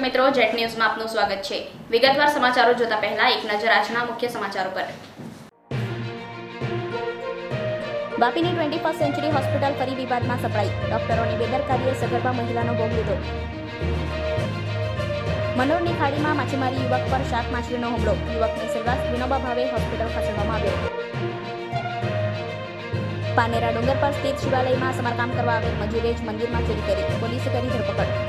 દર્શક મિત્રો, જેટ ન્યૂઝમાં આપનું સ્વાગત છે. વિગતવાર સમાચારો જોતા પહેલા એક નજર આજના મુખ્ય સમાચારો પર. બાપીની ટ્વેન્ટી ફર્સ્ટ સેન્ચુરી હોસ્પિટલ ફરી વિવાદમાં સપડાઈ. ડોક્ટરોની બેદરકારીએ સગર્ભા મહિલાનો ભોગ લીધો. મનોરની ખાડીમાં માછીમારી યુવક પર શાક માછલીનો હુમલો. યુવકને સેલવાસ વિનોબા ભાવે હોસ્પિટલ ખસેડવામાં આવ્યો. પાનેરા ડુંગર પર સ્થિત શિવાલયમાં સમારકામ કરવા આવેલ મજૂરે જ મંદિરમાં ચોરી કરી. પોલીસે કરી ધરપકડ.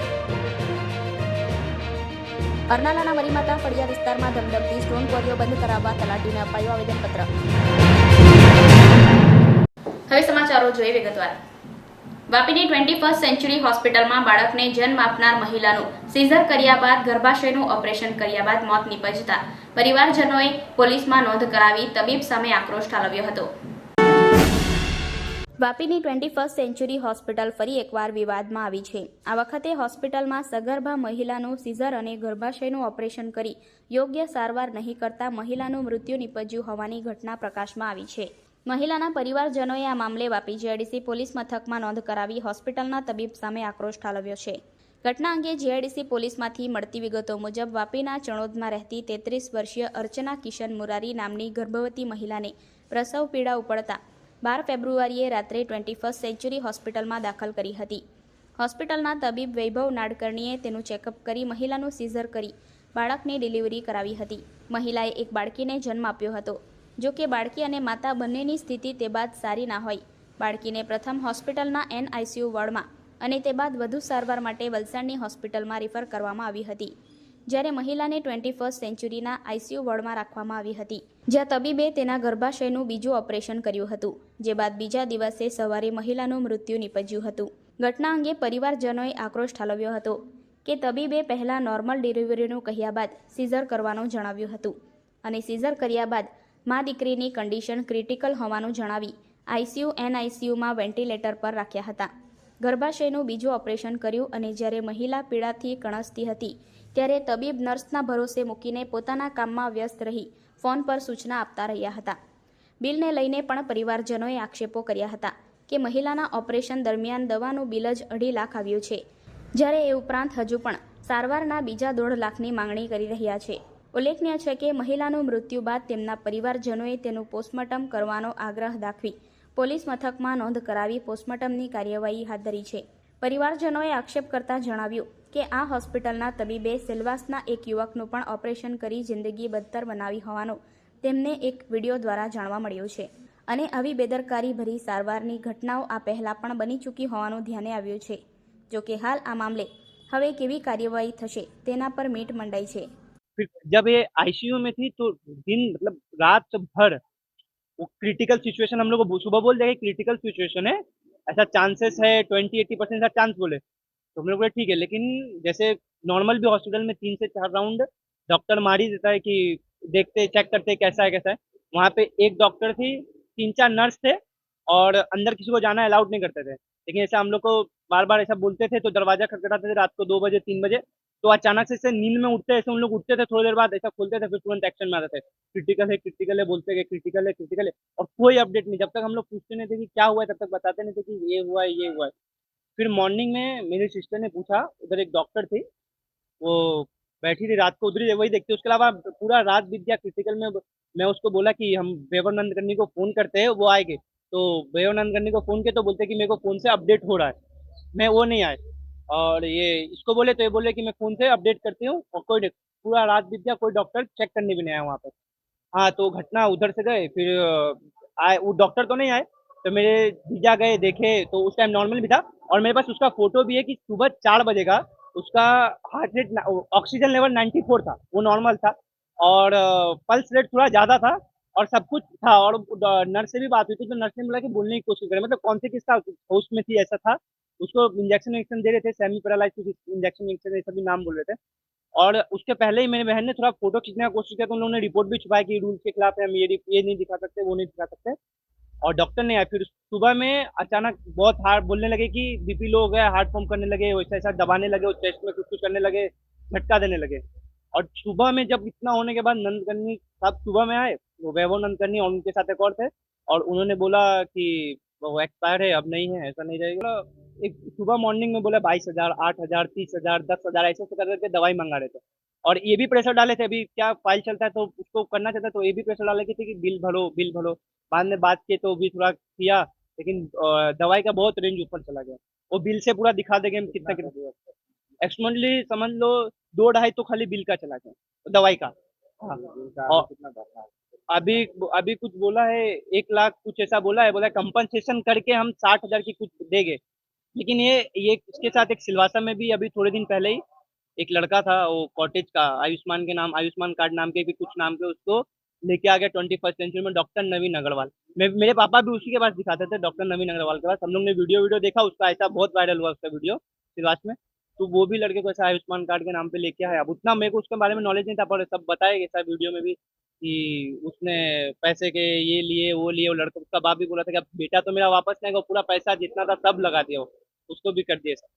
અરનાલાના મરીમાતા ફળિયા વિસ્તારમાં ધમધમતી સ્ટોન ક્વોરીઓ બંધ કરાવવા તલાટીને અપાયું આવેદનપત્ર. હવે સમાચારો જોઈએ વિગતવાર. વાપીની ટ્વેન્ટી ફર્સ્ટ સેન્ચુરી હોસ્પિટલમાં બાળકને જન્મ આપનાર મહિલાનું સીઝર કર્યા બાદ ગર્ભાશયનું ઓપરેશન કર્યા બાદ મોત નીપજતા પરિવારજનોએ પોલીસમાં નોંધ કરાવી તબીબ સામે આક્રોશ ઠાલવ્યો હતો. વાપીની ટ્વેન્ટી ફર્સ્ટ સેન્ચુરી હોસ્પિટલ ફરી એકવાર વિવાદમાં આવી છે. આ વખતે હોસ્પિટલમાં સગર્ભા મહિલાનું સીઝર અને ગર્ભાશયનું ઓપરેશન કરી યોગ્ય સારવાર નહીં કરતા મહિલાનું મૃત્યુ નિપજ્યું હોવાની ઘટના પ્રકાશમાં આવી છે. મહિલાના પરિવારજનોએ આ મામલે વાપી જીઆઈડીસી પોલીસ મથકમાં નોંધ કરાવી હોસ્પિટલના તબીબ સામે આક્રોશ ઠાલવ્યો છે. ઘટના અંગે જીઆઈડીસી પોલીસમાંથી મળતી વિગતો મુજબ વાપીના ચણોદમાં રહેતી તેત્રીસ વર્ષીય અર્ચના કિશન મુરારી નામની ગર્ભવતી મહિલાને પ્રસવ પીડા ઉપડતા બાર ફેબ્રુઆરીએ રાત્રે ટ્વેન્ટી ફર્સ્ટ સેન્ચુરી હોસ્પિટલમાં દાખલ કરી હતી. હોસ્પિટલના તબીબ વૈભવ નાડકર્ણીએ તેનું ચેકઅપ કરી મહિલાનું સીઝર કરી બાળકની ડિલિવરી કરાવી હતી. મહિલાએ એક બાળકીને જન્મ આપ્યો હતો. જો કે બાળકી અને માતા બંનેની સ્થિતિ તે બાદ સારી ના હોય. બાળકીને પ્રથમ હોસ્પિટલના એનઆઈસીયુ વોર્ડમાં અને તે બાદ વધુ સારવાર માટે વલસાડની હોસ્પિટલમાં રિફર કરવામાં આવી હતી. જ્યારે મહિલાને ટ્વેન્ટી ફર્સ્ટ સેન્ચુરીના આઈસીયુ વોર્ડમાં રાખવામાં આવી હતી. જ્યાં તબીબે તેના ગર્ભાશયનું બીજું ઓપરેશન કર્યું હતું, જે બાદ બીજા દિવસે સવારે મહિલાનું મૃત્યુ નીપજ્યું હતું. ઘટના અંગે પરિવારજનોએ આક્રોશ ઠાલવ્યો હતો કે તબીબે પહેલાં નોર્મલ ડિલિવરીનું કહ્યા બાદ સીઝર કરવાનું જણાવ્યું હતું અને સીઝર કર્યા બાદ મા દીકરીની કન્ડિશન ક્રિટિકલ હોવાનું જણાવી આઈસીયુ એનઆઈસીયુમાં વેન્ટિલેટર પર રાખ્યા હતા. ગર્ભાશયનું બીજું ઓપરેશન કર્યું અને જ્યારે મહિલા પીડાથી કણસતી હતી ત્યારે તબીબ નર્સના ભરોસે મૂકીને પોતાના કામમાં વ્યસ્ત રહી ફોન પર સૂચના આપતા રહ્યા હતા. બિલને લઈને પણ પરિવારજનોએ આક્ષેપો કર્યા હતા કે મહિલાના ઓપરેશન દરમિયાન દવાનું બિલ જ અઢી લાખ આવ્યું છે. જ્યારે એ ઉપરાંત હજુ પણ સારવારના બીજા દોઢ લાખની માંગણી કરી રહ્યા છે. ઉલ્લેખનીય છે કે મહિલાનું મૃત્યુ બાદ તેમના પરિવારજનોએ તેનું પોસ્ટમોર્ટમ કરવાનો આગ્રહ દાખવી પોલીસ મથકમાં નોંધ કરાવી પોસ્ટમોર્ટમની કાર્યવાહી હાથ ધરી છે. પરિવારજનોએ આક્ષેપ કરતા જણાવ્યું કે આ હોસ્પિટલના તબીબે સેલવાસના એક યુવકનું પણ ઓપરેશન કરી જિંદગી બદતર બનાવી હોવાનું તેમને એક વિડીયો દ્વારા જાણવા મળ્યું છે અને આવી બેદરકારી ભરી સારવારની ઘટનાઓ આ પહેલા પણ બની ચૂકી હોવાનું ધ્યાને આવ્યું છે જો કે હાલ આ મામલે હવે કેવી કાર્યવાહી થશે તેના પર મીટ મંડાઈ છે फिर जब ये आईसीयू में थी तो दिन मतलब रात भर वो क्रिटिकल सिचुएशन हम लोग को सुबह बोल देगा क्रिटिकल सिचुएशन है ऐसा चांसेस है ट्वेंटी एट्टी परसेंट ऐसा चांस बोले तो हम लोग बोले, ठीक है, लेकिन जैसे नॉर्मल भी हॉस्पिटल में तीन से चार राउंड डॉक्टर मार ही देता है कि देखते चेक करते कैसा है कैसा है। वहाँ पे एक डॉक्टर थी, तीन चार नर्स थे और अंदर किसी को जाना अलाउड नहीं करते थे। लेकिन ऐसा हम लोग को बार बार ऐसा बोलते थे तो दरवाज़ा खटखटाते थे रात को दो बजे, तीन बजे तो अचानक से नींद में उठते, ऐसे उन लोग उठते थे थोड़ी देर बाद, ऐसा खोलते थे, फिर तुरंत एक्शन में आते थे। क्रिटिकल है क्रिटिकल है, बोलते गए क्रिटिकल है क्रिटिकल है, और कोई अपडेट नहीं। जब तक हम लोग पूछते नहीं थे कि क्या हुआ है, तब तक बताते नहीं थे कि ये हुआ है, ये हुआ है। फिर मॉर्निंग में मेरी सिस्टर ने पूछा, उधर एक डॉक्टर थी, वो बैठी थी रात को, उधर ही वही देखते उसके अलावा पूरा रात बीत गया क्रिटिकल में। मैं उसको बोला कि हम बेवरनंद करनी को फ़ोन करते हैं, वो आएँगे। तो बेवरनंद करनी को फ़ोन किया तो बोलते कि मेरे को फ़ोन से अपडेट हो रहा है। मैं वो नहीं आए और ये, इसको बोले तो ये बोले कि मैं फ़ोन से अपडेट करती हूँ और कोई पूरा रात बीत गया, कोई डॉक्टर चेक करने भी नहीं आया वहाँ पर हाँ तो घटना उधर से गए, फिर आए, वो डॉक्टर तो नहीं आए तो मेरे जीजा गए, देखे तो उस टाइम नॉर्मल भी था और मेरे पास उसका फ़ोटो भी है कि सुबह चार बजे का उसका हार्ट रेट ऑक्सीजन लेवल 94 था, वो नॉर्मल था और पल्स रेट थोड़ा ज़्यादा था और सब कुछ था और नर्स से भी बात हुई थी तो नर्स ने बोला कि बोलने की कोशिश करें मतलब कौन से किसका होश में थी, ऐसा था। उसको इंजेक्शन इंजेक्शन दे रहे थे सेमी पैरालाइसिस इंजेक्शन इंजेक्शन ये सभी नाम बोल रहे थे। और उसके पहले ही मेरी बहन ने थोड़ा फ़ोटो खींचने का कोशिश किया तो उन लोगों ने रिपोर्ट भी छुपाया कि रूल के खिलाफ है, हम ये ये नहीं दिखा सकते, वो नहीं दिखा सकते। और डॉक्टर ने आया फिर सुबह में अचानक बहुत हार्ड बोलने लगे कि बीपी लो हो गया हार्ट पंप करने लगे, वैसा ऐसा दबाने लगे चेस्ट में कुछ कुछ करने लगे, झटका देने लगे। और सुबह में जब इतना होने के बाद नंदकर्णी साहब सुबह में आए, वो वैभव नंदकर्णी और उनके साथ एक और थे, और उन्होंने बोला कि वो एक्सपायर है अब नहीं है ऐसा नहीं रहेगा। एक सुबह मॉर्निंग में बोला बाईस हज़ार आठ हज़ार तीस हज़ार दस हज़ार ऐसे ऐसे कर करके दवाई मंगा रहे थे। और ये भी प्रेशर डाले थे अभी क्या फ़ाइल चलता है तो उसको करना चाहता है तो ये भी प्रेशर डाले थे कि बिल भरो बिल भरो। बाद में बात किए तो भी थोड़ा किया लेकिन दवाई का बहुत रेंज ऊपर चला गया। वो बिल से पूरा दिखा देंगे हम कितना कितना। एक्सटर्नली समझ लो दो ढाई तो खाली बिल का चला गया दवाई का। हाँ और अभी अभी कुछ बोला है, एक लाख कुछ ऐसा बोला है, बोला कंपनसेशन करके हम साठ हज़ार की कुछ देंगे। लेकिन ये ये इसके साथ एक सिलवासा में भी अभी थोड़े दिन पहले ही एक लड़का था, वो कॉटेज का, आयुष्मान के नाम, आयुष्मान कार्ड नाम के भी कुछ नाम के उसको लेके आ गया ट्वेंटी फ़र्स्ट सेंचुरी में डॉक्टर नवीन अग्रवाल। मेरे पापा भी उसी के पास दिखाते थे डॉक्टर नवीन अग्रवाल के पास। हम लोग ने वीडियो वीडियो देखा, उसका ऐसा बहुत वायरल हुआ उसका वीडियो सिलवास में। तो वो भी लड़के को ऐसा आयुष्मान कार्ड के नाम पे लेके आया। अब उतना मेरे को उसके बारे में नॉलेज नहीं था, पर सब बताया वीडियो में भी। कि उसने पैसे के ये लिए वो लिए वो लड़का उसका बाप भी बोला था कि अब बेटा तो मेरा वापस नहीं आएगा वो पूरा पैसा जितना था सब लगा दिया वो उसको भी कर दिया सब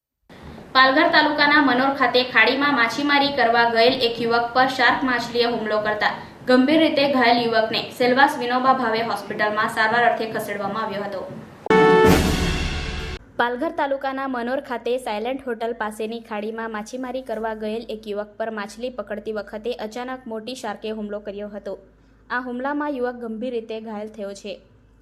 પાલઘર તાલુકાના મનોર ખાતે ખાડીમાં માછીમારી કરવા ગયેલ એક યુવક પર શાર્ક માછલીએ હુમલો કરતા ગંભીર રીતે ઘાયલ યુવકને સેલવાસ વિનોબા ભાવે હોસ્પિટલમાં સારવાર અર્થે ખસેડવામાં આવ્યો હતો પાલઘર તાલુકાના મનોર ખાતે સાયલેન્ટ હોટલ પાસેની ખાડીમાં માછીમારી કરવા ગયેલ એક યુવક પર માછલી પકડતી વખતે અચાનક મોટી શાર્કે હુમલો કર્યો હતો. આ હુમલામાં યુવક ગંભીર રીતે ઘાયલ થયો છે.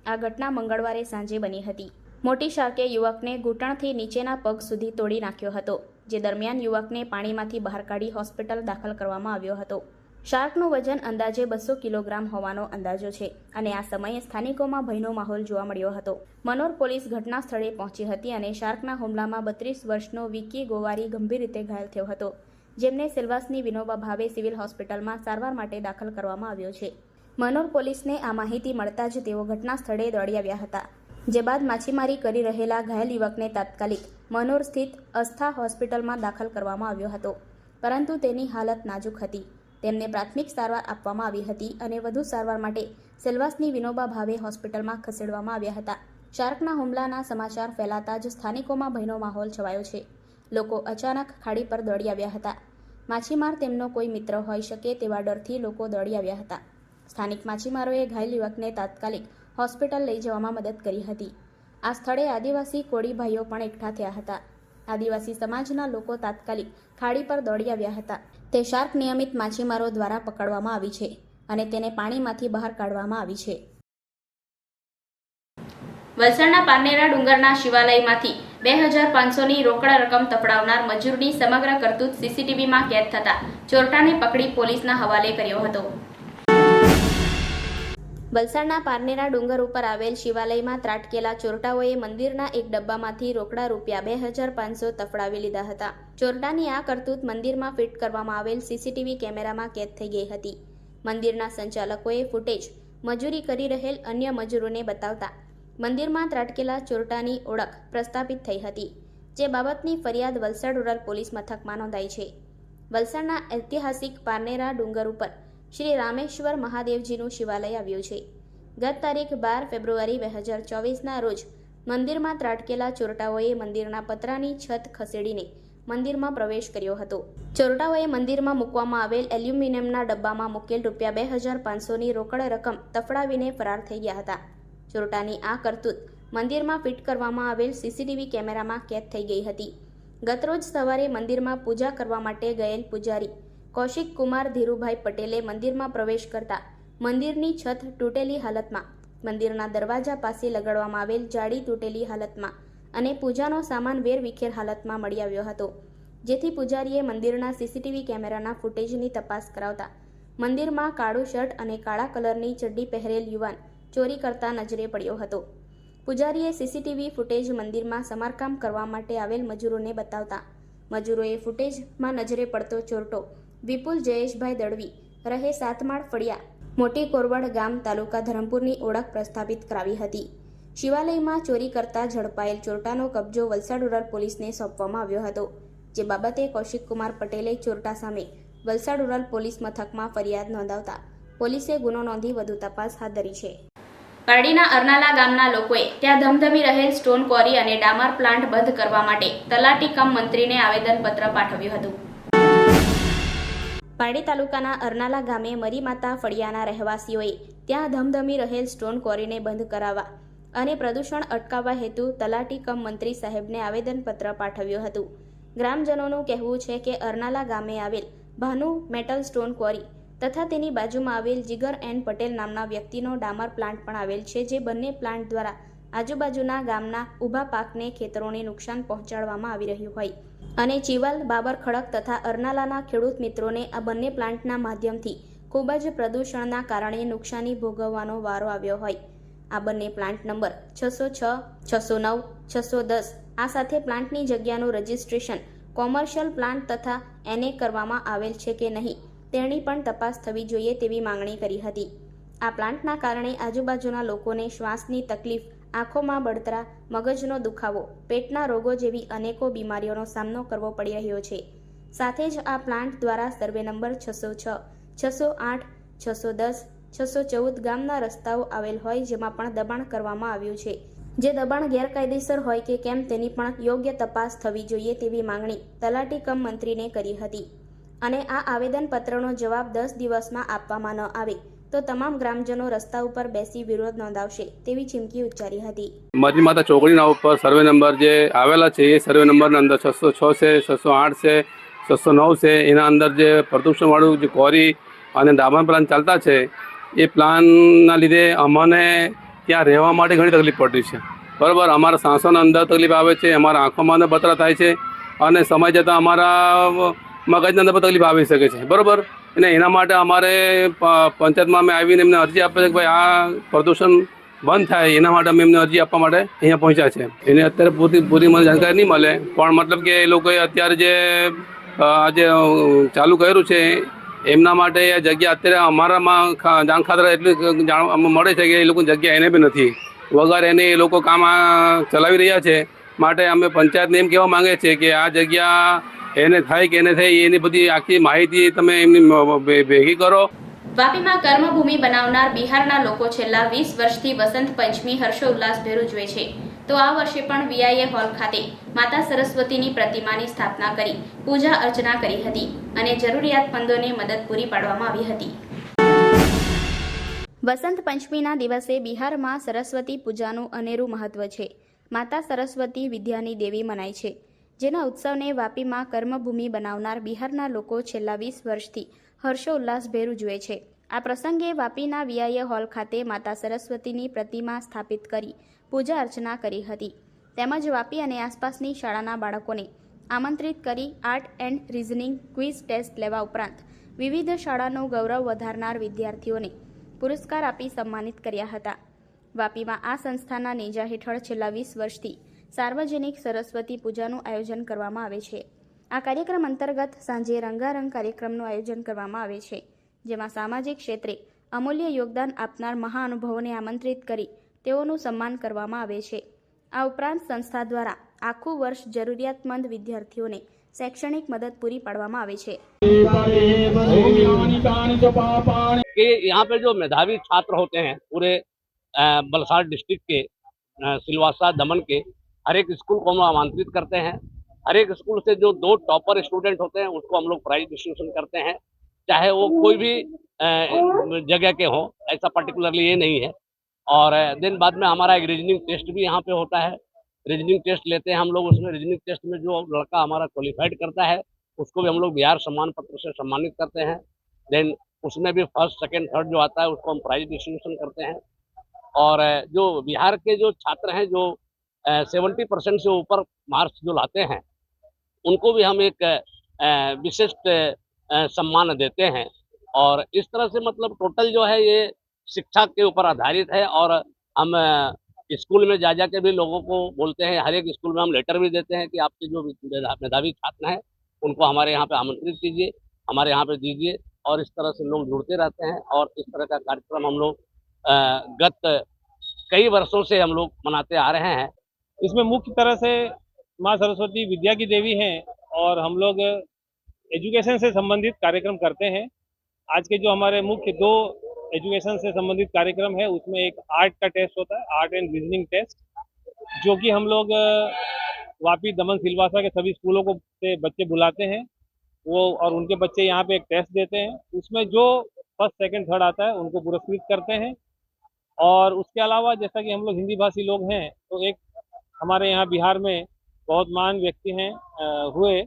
આ ઘટના મંગળવારે સાંજે બની હતી. મોટી શાર્કે યુવકને ઘૂંટણથી નીચેના પગ સુધી તોડી નાખ્યો હતો, જે દરમિયાન યુવકને પાણીમાંથી બહાર કાઢી હોસ્પિટલ દાખલ કરવામાં આવ્યો હતો. શાર્કનું વજન અંદાજે બસો કિલોગ્રામ હોવાનો અંદાજો છે અને આ સમયે સ્થાનિકોમાં ભયનો માહોલ જોવા મળ્યો હતો. મનોર પોલીસ ઘટના સ્થળે પહોંચી હતી અને શાર્કના હુમલામાં બત્રીસ વર્ષનો વિકી ગોવારી ગંભીર રીતે ઘાયલ થયો હતો, જેમને સિલવાસની વિનોબા ભાવે સિવિલ હોસ્પિટલમાં સારવાર માટે દાખલ કરવામાં આવ્યો છે. મનોર પોલીસને આ માહિતી મળતા જ તેઓ ઘટના સ્થળે દોડી આવ્યા હતા, જે બાદ માછીમારી કરી રહેલા ઘાયલ યુવકને તાત્કાલિક મનોર સ્થિત અસ્થા હોસ્પિટલમાં દાખલ કરવામાં આવ્યો હતો, પરંતુ તેની હાલત નાજુક હતી. તેમને પ્રાથમિક સારવાર આપવામાં આવી હતી અને વધુ સારવાર માટે સેલવાસની વિનોબા ભાવે હોસ્પિટલમાં ખસેડવામાં આવ્યા હતા. શાર્કના હુમલાના સમાચાર ફેલાતા જ સ્થાનિકોમાં ભયનો માહોલ છવાયો છે. લોકો અચાનક ખાડી પર દોડી આવ્યા હતા. માછીમાર તેમનો કોઈ મિત્ર હોઈ શકે તેવા ડરથી લોકો દોડી આવ્યા હતા. સ્થાનિક માછીમારોએ ઘાયલ યુવકને તાત્કાલિક હોસ્પિટલ લઈ જવામાં મદદ કરી હતી. આ સ્થળે આદિવાસી કોળી ભાઈઓ પણ એકઠા થયા હતા. આદિવાસી સમાજના લોકો તાત્કાલિક ખાડી પર દોડી આવ્યા હતા. તે શાર્ક નિયમિત માછીમારો દ્વારા પકડવામાં આવી છે અને તેને પાણીમાંથી બહાર કાઢવામાં આવી છે. વલસાડના પારનેરા ડુંગરના શિવાલયમાંથી બે હજાર પાંચસોની રોકડા રકમ તફડાવનાર મજૂરની સમગ્ર કરતૂત સીસીટીવીમાં કેદ થતા ચોરટાને પકડી પોલીસના હવાલે કર્યો હતો. વલસાડના પારનેરા ડુંગર ઉપર આવેલ શિવાલયમાં ત્રાટકેલા ચોરટાઓએ મંદિરના એક ડબ્બામાંથી રોકડા રૂપિયા બે હજાર પાંચસો તફડાવી લીધા હતા. ચોરટાની આ કરતૂત મંદિરમાં ફિટ કરવામાં આવેલ સીસીટીવી કેમેરામાં કેદ થઈ ગઈ હતી. મંદિરના સંચાલકોએ ફૂટેજ, મજૂરી કરી રહેલ અન્ય મજૂરોને બતાવતા મંદિરમાં ત્રાટકેલા ચોરટાની ઓળખ પ્રસ્થાપિત થઈ હતી, જે બાબતની ફરિયાદ વલસાડ રૂરલ પોલીસ મથકમાં નોંધાઈ છે. વલસાડના ઐતિહાસિક પારનેરા ડુંગર ઉપર શ્રી રામેશ્વર મહાદેવજીનું શિવાલય આવ્યું છે. ગત તારીખ બાર ફેબ્રુઆરી બે હજાર ચોવીસના રોજ મંદિરમાં ત્રાટકેલા ચોરટાઓએ મંદિરના પતરાની છત ખસેડીને મંદિરમાં પ્રવેશ કર્યો હતો. ચોરટાઓએ મંદિરમાં મૂકવામાં આવેલ એલ્યુમિનિયમના ડબ્બામાં મૂકેલ રૂપિયા બે હજાર પાંચસોની રોકડ રકમ તફડાવીને ફરાર થઈ ગયા હતા. ચોરટાની આ કરતૂત મંદિરમાં ફિટ કરવામાં આવેલ સીસીટીવી કેમેરામાં કેદ થઈ ગઈ હતી. ગતરોજ સવારે મંદિરમાં પૂજા કરવા માટે ગયેલ પૂજારી કૌશિક કુમાર ધીરુભાઈ પટેલે મંદિરમાં પ્રવેશ કરતા મંદિરની છત તૂટેલી હાલતમાં. મંદિરના દરવાજા પાસે લગાડવામાં આવેલ જાળી તૂટેલી હાલતમાં અને પૂજાનો સામાન વેરવિખેર હાલતમાં મળી આવ્યો હતો. જેથી પૂજારીએ મંદિરના સીસીટીવી કેમેરાના ફૂટેજની તપાસ કરાવતા મંદિરમાં કાળું શર્ટ અને કાળા કલરની ચડ્ડી પહેરેલ યુવાન ચોરી કરતા નજરે પડ્યો હતો. પૂજારીએ સીસીટીવી ફૂટેજ મંદિરમાં સમારકામ કરવા માટે આવેલ મજૂરોને બતાવતા, મજૂરોએ ફૂટેજમાં નજરે પડતો ચોરટો વિપુલ જયેશભાઈ દળવી રહે સાતમાળ ફળિયા, મોટી કોરવડ ગામ તાલુકા ધરમપુરની ઓળખ પ્રસ્થાપિત કરાવી હતી. શિવાલયમાં ચોરી કરતા ઝડપાયેલ ચોરટાનો કબજો વલસાડ રૂરલ પોલીસને સોંપવામાં આવ્યો હતો. જે બાબતે કૌશિક કુમાર પટેલે ચોરટા સામે વલસાડ રૂરલ પોલીસ મથકમાં ફરિયાદ નોંધાવતા પોલીસે ગુનો નોંધી વધુ તપાસ હાથ ધરી છે. કરડીના અરનાલા ગામના લોકોએ ત્યાં ધમધમી રહેલ સ્ટોન ક્વોરી અને ડામર પ્લાન્ટ બંધ કરવા માટે તલાટી કમ મંત્રીને આવેદનપત્ર પાઠવ્યું હતું. પારડી તાલુકાના અરનાલા ગામે મરીમાતા ફળિયાના રહેવાસીઓએ ત્યાં ધમધમી રહેલ સ્ટોન ક્વોરીને બંધ કરાવવા અને પ્રદૂષણ અટકાવવા હેતુ તલાટી કમ મંત્રી સાહેબને આવેદનપત્ર પાઠવ્યું હતું. ગ્રામજનોનું કહેવું છે કે અરનાલા ગામે આવેલ ભાનુ મેટલ સ્ટોન ક્વોરી તથા તેની બાજુમાં આવેલ જીગર એન પટેલ નામના વ્યક્તિનો ડામર પ્લાન્ટ પણ આવેલ છે જે બંને પ્લાન્ટ દ્વારા આજુબાજુના ગામના ઊભા પાકને ખેતરોને નુકસાન પહોંચાડવામાં આવી રહ્યું હોય. અને ચીવલ, બાબર ખડક તથા અરનાલાના ખેડૂત મિત્રોને આ બંને પ્લાન્ટના માધ્યમથી ખૂબ જ પ્રદૂષણના કારણે નુકસાની ભોગવવાનો વારો આવ્યો હોય. આ બંને પ્લાન્ટ નંબર છસો છ, છસો નવ, છસો દસ આ સાથે પ્લાન્ટની જગ્યાનું રજિસ્ટ્રેશન કોમર્શિયલ પ્લાન્ટ તથા એને કરવામાં આવેલ છે કે નહીં તેની પણ તપાસ થવી જોઈએ તેવી માંગણી કરી હતી. આ પ્લાન્ટના કારણે આજુબાજુના લોકોને શ્વાસની તકલીફ આંખોમાં બળતરા, મગજનો દુખાવો, પેટના રોગો જેવી અનેકો બીમારીઓનો સામનો કરવો પડી રહ્યો છે. સાથે જ આ પ્લાન્ટ દ્વારા સર્વે નંબર છસો છ, છસો આઠ, છસો દસ, છસો ચૌદ ગામના રસ્તાઓ આવેલ હોય જેમાં પણ દબાણ કરવામાં આવ્યું છે. જે દબાણ ગેરકાયદેસર હોય કે કેમ તેની પણ યોગ્ય તપાસ થવી જોઈએ તેવી માંગણી તલાટી કમ મંત્રીને કરી હતી. અને આ આવેદનપત્રનો જવાબ દસ દિવસમાં આપવામાં ન આવે. તો તમામ ગ્રામજનો રસ્તા ઉપર બેસી વિરોધ નોંધાવશે તેવી ચીમકી ઉચ્ચારી હતી. મરી માતા ચોકડીના ઉપર સર્વે નંબર જે આવેલા છે, એ સર્વે નંબરના અંદર છસો છ છે, છસો આઠ છે, છસો નવ છે, એના અંદર જે પ્રદૂષણવાળું જે કોરી અને ડામર પ્લાન ચાલતા છે, એ પ્લાનના લીધે અમને ત્યાં રહેવા માટે ઘણી તકલીફ પડતી છે. બરાબર, અમારા સાંસોના અંદર તકલીફ આવે છે, અમારા આંખોમાં અંદર બતરા થાય છે અને સમય જતાં અમારા મગજના અંદર તકલીફ આવી શકે છે. બરાબર? અને એના માટે અમારે પંચાયતમાં અમે આવીને એમને અરજી આપે છે કે ભાઈ આ પ્રદૂષણ બંધ થાય, એના માટે અમે એમને અરજી આપવા માટે અહીંયા પહોંચ્યા છે. એને અત્યારે પૂરી પૂરી મને જાણકારી નહીં મળે, પણ મતલબ કે એ લોકોએ અત્યારે જે આજે ચાલુ કર્યું છે, એમના માટે એ જગ્યા અત્યારે અમારામાં જાણ ખાતર એટલી જાણવા મળે છે કે એ લોકોની જગ્યા એને બી નથી. વગર એને એ લોકો કામ ચલાવી રહ્યા છે. માટે અમે પંચાયતને એમ કહેવા માગે છે કે આ જગ્યા એને થાય કે એને થાય એની બધી આખી માહિતી તમે એમની ભેગી કરો. વાપીમાં કર્મભૂમિ બનાવનાર બિહારના લોકો છેલ્લા વીસ વર્ષથી વસંત પંચમી હર્ષોલ્લાસભેર ઉજવે છે. તો આ વર્ષે પણ વીઆઈએ હોલ ખાતે માતા સરસ્વતીની પ્રતિમાની સ્થાપના કરી પૂજા અર્ચના કરી હતી અને જરૂરિયાતમંદોને મદદ પૂરી પાડવામાં આવી હતી. વસંત પંચમીના દિવસે બિહારમાં સરસ્વતી પૂજાનું અનેરું મહત્વ છે. માતા સરસ્વતી વિદ્યાની દેવી મનાય છે. જેના ઉત્સવને વાપીમાં કર્મભૂમિ બનાવનાર બિહારના લોકો છેલ્લા વીસ વર્ષથી હર્ષોલ્લાસભેર ઉજવે છે. આ પ્રસંગે વાપીના વીઆઈએ હોલ ખાતે માતા સરસ્વતીની પ્રતિમા સ્થાપિત કરી પૂજા અર્ચના કરી હતી. તેમજ વાપી અને આસપાસની શાળાના બાળકોને આમંત્રિત કરી art and reasoning quiz test લેવા ઉપરાંત વિવિધ શાળાનું ગૌરવ વધારનાર વિદ્યાર્થીઓને પુરસ્કાર આપી સન્માનિત કર્યા હતા. વાપીમાં આ સંસ્થાના નેજા હેઠળ છેલ્લા વીસ વર્ષથી સાર્વજનિક સરસ્વતી પૂજાનું આયોજન કરવામાં આવે છે આ કાર્યક્રમ અંતર્ગત સાંજે રંગારંગ કાર્યક્રમનું આયોજન કરવામાં આવે છે જેમાં સામાજિક ક્ષેત્રે અમૂલ્ય યોગદાન આપનાર મહાનુભાવોને આમંત્રિત કરી તેઓનું સન્માન કરવામાં આવે છે આ ઉપરાંત સંસ્થા દ્વારા આખું વર્ષ જરૂરિયાતમંદ વિદ્યાર્થીઓને શૈક્ષણિક મદદ પૂરી પાડવામાં આવે છે कि यहाँ पे जो मेधावी छात्र होते हैं पूरे अ, वलसाड़ डिस्ट्रिक्ट के अ, सिलवासा दमन के हर एक स्कूल को हम आमंत्रित करते हैं। हर एक स्कूल से जो दो टॉपर स्टूडेंट होते हैं, उसको हम लोग प्राइज डिस्ट्रीब्यूशन करते हैं। चाहे वो कोई भी जगह के हों, ऐसा पर्टिकुलरली ये नहीं है। और दिन बाद में हमारा एक रीजनिंग टेस्ट भी यहाँ पे होता है। रीजनिंग टेस्ट लेते हैं हम लोग, उसमें रीजनिंग टेस्ट में जो लड़का हमारा क्वालिफाइड करता है, उसको भी हम लोग बिहार सम्मान पत्र से सम्मानित करते हैं। देन उसमें भी फ़र्स्ट, सेकेंड, थर्ड जो आता है, उसको हम प्राइज डिस्ट्रीब्यूशन करते हैं। और जो बिहार के जो छात्र हैं, जो सेवेंटी परसेंट से ऊपर मार्क्स जो लाते हैं, उनको भी हम एक विशिष्ट सम्मान देते हैं। और इस तरह से मतलब टोटल जो है ये शिक्षा के ऊपर आधारित है और हम स्कूल में जा जा के भी लोगों को बोलते हैं, हर एक स्कूल में हम लेटर भी देते हैं कि आपके जो मेधावी छात्र हैं, उनको हमारे यहाँ पे आमंत्रित कीजिए, हमारे यहाँ पे दीजिए और इस तरह से लोग जुड़ते रहते हैं और इस तरह का कार्यक्रम हम लोग गत कई वर्षों से हम लोग मनाते आ रहे हैं। इसमें मुख्य तरह से माँ सरस्वती विद्या की देवी हैं और हम लोग एजुकेशन से संबंधित कार्यक्रम करते हैं। आज के जो हमारे मुख्य दो एजुकेशन से संबंधित कार्यक्रम है, उसमें एक आर्ट का टेस्ट होता है, आर्ट एंड रीजनिंग टेस्ट, जो कि हम लोग वापी दमन सिलवासा के सभी स्कूलों को से बच्चे बुलाते हैं। वो और उनके बच्चे यहाँ पे एक टेस्ट देते हैं। उसमें जो फ़र्स्ट, सेकंड, थर्ड आता है, उनको पुरस्कृत करते हैं। और उसके अलावा जैसा कि हम लोग हिंदी भाषी लोग हैं तो एक हमारे यहाँ बिहार में बहुत महान व्यक्ति हैं हुए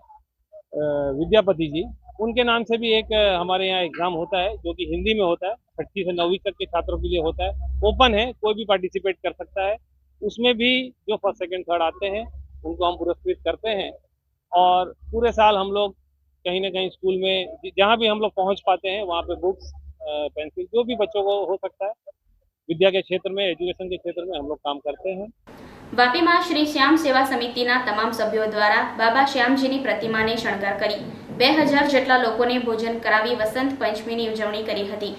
विद्यापति जी। उनके नाम से भी एक, हमारे यहाँ एग्ज़ाम होता है, जो कि हिंदी में होता है, छठी से नौवीं तक के छात्रों के लिए होता है। ओपन है, कोई भी पार्टिसिपेट कर सकता है। उसमें भी जो फ़र्स्ट, सेकंड, थर्ड आते हैं, उनको हम पुरस्कृत करते हैं। और पूरे साल हम लोग कहीं ना कहीं स्कूल में, जहाँ भी हम लोग पहुँच पाते हैं, वहाँ पे बुक्स पेंसिल, जो भी बच्चों को हो सकता है, विद्या के क्षेत्र में, एजुकेशन के क्षेत्र में हम लोग काम करते हैं। વાપીમાં શ્રી શ્યામ સેવા સમિતિના તમામ સભ્યો દ્વારા બાબા શ્યામજીની પ્રતિમાને શણગાર કરી બે હજાર જેટલા લોકોને ભોજન કરાવી વસંત પંચમીની ઉજવણી કરી હતી.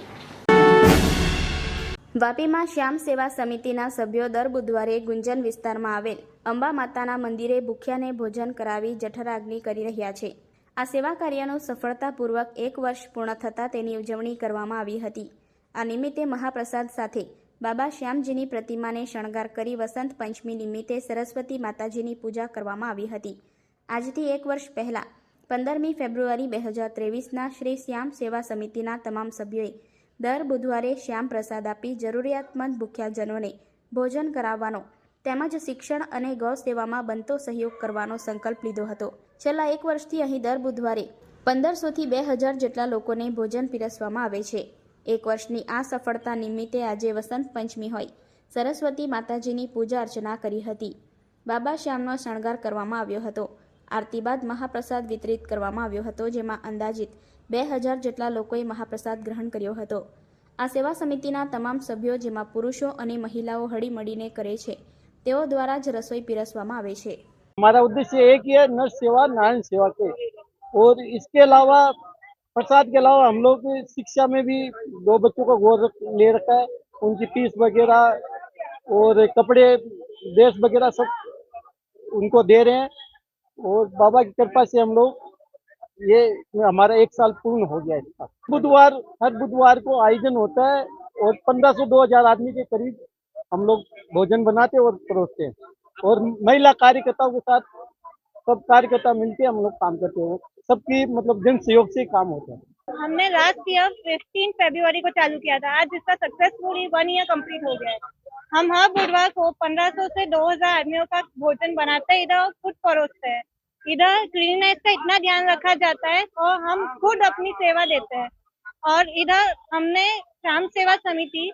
વાપીમાં શ્યામ સેવા સમિતિના સભ્યો દર બુધવારે ગુંજન વિસ્તારમાં આવેલ અંબા માતાના મંદિરે ભૂખ્યાને ભોજન કરાવી જઠરાગ્નિ કરી રહ્યા છે. આ સેવા કાર્યનો સફળતાપૂર્વક એક વર્ષ પૂર્ણ થતાં તેની ઉજવણી કરવામાં આવી હતી. આ નિમિત્તે મહાપ્રસાદ સાથે બાબા શ્યામજીની પ્રતિમાને શણગાર કરી વસંત પંચમી નિમિત્તે સરસ્વતી માતાજીની પૂજા કરવામાં આવી હતી. આજથી એક વર્ષ પહેલા, પંદરમી ફેબ્રુઆરી બે હજાર ત્રેવીસના શ્રી શ્યામ સેવા સમિતિના તમામ સભ્યોએ દર બુધવારે શ્યામ પ્રસાદ આપી જરૂરિયાતમંદ ભૂખ્યાજનોને ભોજન કરાવવાનો તેમજ શિક્ષણ અને ગૌ સેવામાં બનતો સહયોગ કરવાનો સંકલ્પ લીધો હતો. છેલ્લા એક વર્ષથી અહીં દર બુધવારે પંદરસોથી બે હજાર જેટલા લોકોને ભોજન પીરસવામાં આવે છે. એક વર્ષની આ સફળતા નિમિત્તે આજે વસંત પંચમી હોય સરસ્વતી માતાજીની પૂજા અર્ચના કરી હતી બાબા શ્યામનો શણગાર કરવામાં આવ્યો હતો આરતી બાદ મહાપ્રસાદ વિતરિત કરવામાં આવ્યો હતો જેમાં અંદાજિત બે હજાર જેટલા લોકોએ મહાપ્રસાદ ગ્રહણ કર્યો હતો આ સેવા સમિતિના તમામ સભ્યો જેમાં પુરુષો અને મહિલાઓ હળીમળીને કરે છે તેઓ દ્વારા જ રસોઈ પીરસવામાં આવે છે हमारा उद्देश्य एक ही है नर सेवा नारायण सेवा के और इसके अलावा प्रसाद के अलावा हम लोग शिक्षा में भी दो बच्चों का गोद ले रखा है। उनकी फ़ीस वगैरह और कपड़े, ड्रेस वगैरह सब उनको दे रहे हैं। और बाबा की कृपा से हम लोग ये हमारा एक साल पूर्ण हो गया इसका। बुधवार, हर बुधवार को आयोजन होता है और पंद्रह सौ दो हज़ार आदमी के करीब हम लोग भोजन बनाते और परोसते हैं। और महिला कार्यकर्ताओं के साथ सब कार्यकर्ता मिलके हम लोग काम करते हैं। सबकी मतलब जन सहयोग से काम होता है। हमने लास्ट ईयर 15 फरवरी को चालू किया था। आज इसका सक्सेसफुली वन ईयर कंप्लीट हो गया है। हम हर बुधवार को 1500 से 2000 आदमियों का भोजन बनाते हैं। इधर खुद परोसते हैं। इधर क्लीननेस का इतना ध्यान रखा जाता है और हम खुद अपनी सेवा देते हैं। और इधर हमने शाम सेवा समिति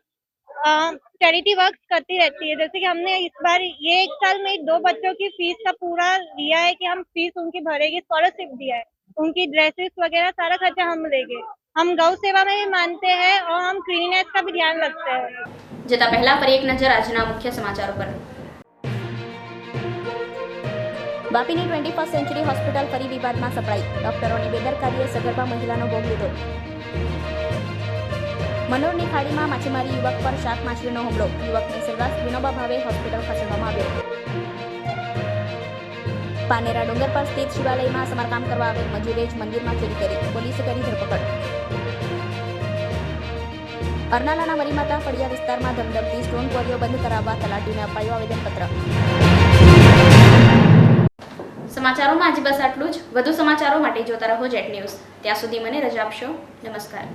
चैरिटी वर्क करती रहती है। जैसे कि हमने इस बार ये एक साल में दो बच्चों की फ़ीस का पूरा लिया है कि हम फ़ीस उनकी भरेगी स्कॉलरशिप दिया है। उनकी ड्रेसेस वगैरह सारा खर्चा हम लेंगे हम गौ सेवा में भी मानते हैं और हम क्लीननेस का भी ध्यान रखते हैं જતા પહેલા ફરી એક નજર આજના મુખ્ય સમાચારો પર વાપીની ટ્વેન્ટી ફર્સ્ટ સેન્ચુરી હોસ્પિટલ ફરી વિવાદમાં સપડાઈ ડોક્ટરોની બેદરકારીએ સગર્ભા મહિલાનો ભોગ લીધો મનોરની ખાડીમાં માછીમારી યુવક પર શાક માછલીનો હુમલો યુવકને સર્વાસ વિનોબા ભાવે હોસ્પિટલ ખસેડવામાં આવ્યો પાનેરા ડુંગર પર સ્થિત શિવાલયમાં સમારકામ કરવા આવેલ મજૂરે જ મંદિરમાં ચોરી કરી પોલીસે કરી ધરપકડ. અરનાલાના મરીમાતા ફળિયા વિસ્તારમાં ધમધમતી સ્ટોન ક્વોરીઓ બંધ કરાવવા તલાટીને અપાયું આવેદનપત્ર. સમાચારોમાં આજે બસ આટલું જ. વધુ સમાચારો માટે જોતા રહો જેટ ન્યૂઝ. ત્યાં સુધી મને રજા આપશો. નમસ્કાર.